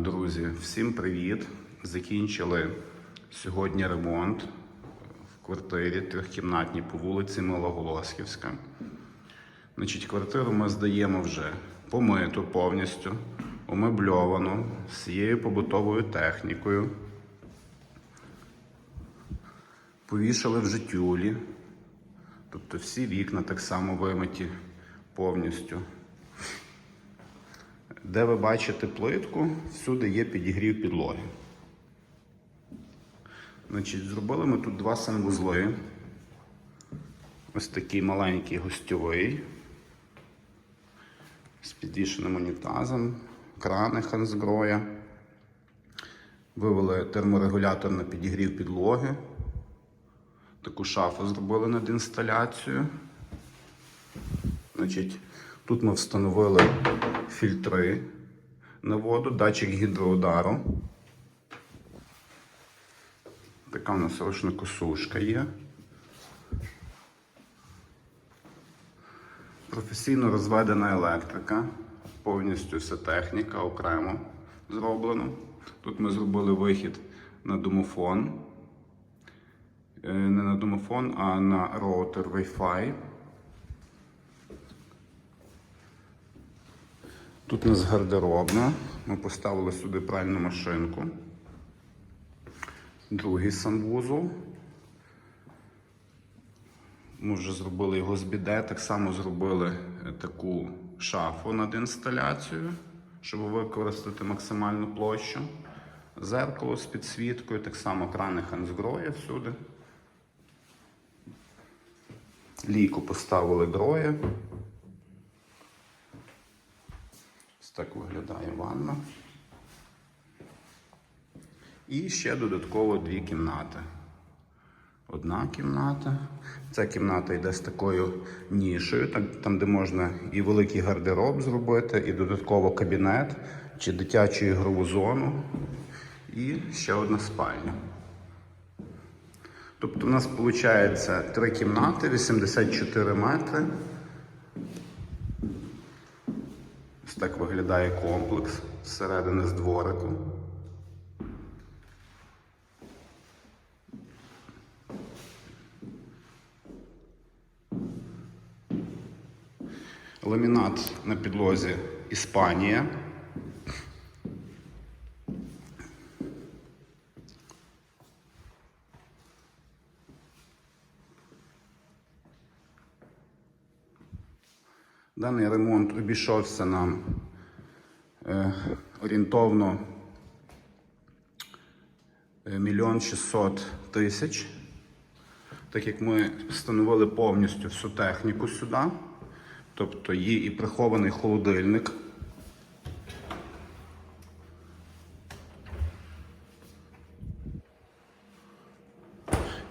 Друзі, всім привіт! Закінчили сьогодні ремонт в квартирі трьохкімнатній по вулиці Милоголосківська. Значить, квартиру ми здаємо вже помиту повністю, умебльовану, з всією побутовою технікою. Повішали вже тюлі, тобто всі вікна так само вимиті повністю. Де ви бачите плитку, всюди є підігрів підлоги. Значить, зробили ми тут два санвузли. Ось такий маленький гостьовий з підвішеним унітазом, крани ханзброя. Вивели терморегулятор на підігрів підлоги. Таку шафу зробили над інсталяцією. Значить, тут ми встановили фільтри на воду, датчик гідроудару. Така у нас рушникосушка є. Професійно розведена електрика, повністю вся техніка окремо зроблено. Тут ми зробили вихід на домофон. Е, Не на домофон, а на роутер Wi-Fi. Тут у нас гардеробна. Ми поставили сюди пральну машинку. Другий санвузол. Ми вже зробили його з біде. Так само зробили е, таку шафу над інсталяцією, щоб використати максимальну площу. Зеркало з підсвіткою, так само крани ханзгроя всюди. Лійку поставили гроя. Ось так виглядає ванна. І ще додатково дві кімнати. Одна кімната. Ця кімната йде з такою нішею, там, де можна і великий гардероб зробити, і додатково кабінет, чи дитячу ігрову зону, і ще одна спальня. Тобто у нас виходить три кімнати, 84 метри. Ось так виглядає комплекс зсередини з двориком. Ламінат на підлозі Іспанія. Даний ремонт обійшовся нам е, орієнтовно е, мільйон шістсот тисяч, так як ми встановили повністю всю техніку сюди, тобто є і прихований холодильник.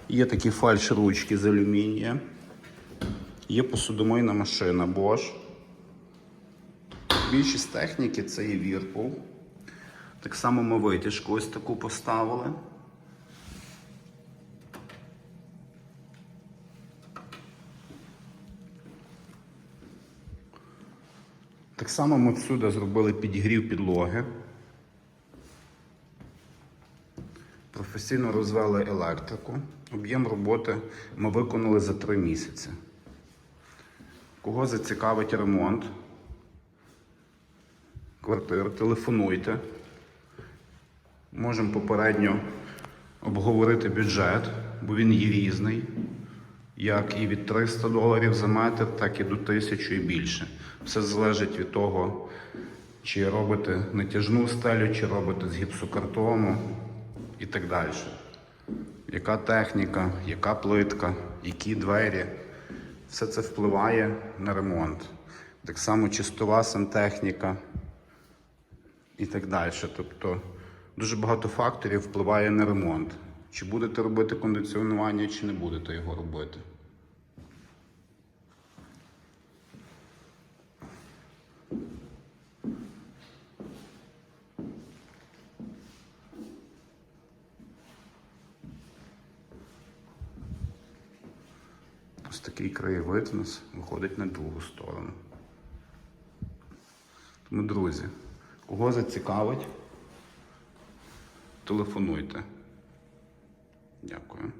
Є такі фальш-ручки з алюмінія. Є посудомийна машина Bosch. Більшість техніки це є Whirlpool. Так само ми витяжку ось таку поставили. Так само ми всюди зробили підігрів підлоги. Професійно розвели електрику. Об'єм роботи ми виконали за 3 місяці. Кого зацікавить ремонт квартир, телефонуйте. Можемо попередньо обговорити бюджет, бо він є різний, як і від 300 доларів за метр, так і до 1000 і більше. Все залежить від того, чи робите натяжну стелю, чи робите з гіпсокартону і так далі. Яка техніка, яка плитка, які двері. Все це впливає на ремонт. Так само чистова сантехніка і так далі. Тобто дуже багато факторів впливає на ремонт. Чи будете робити кондиціонування, чи не будете його робити. Ось такий краєвид у нас виходить на другу сторону. Тому, друзі, кого зацікавить, телефонуйте. Дякую.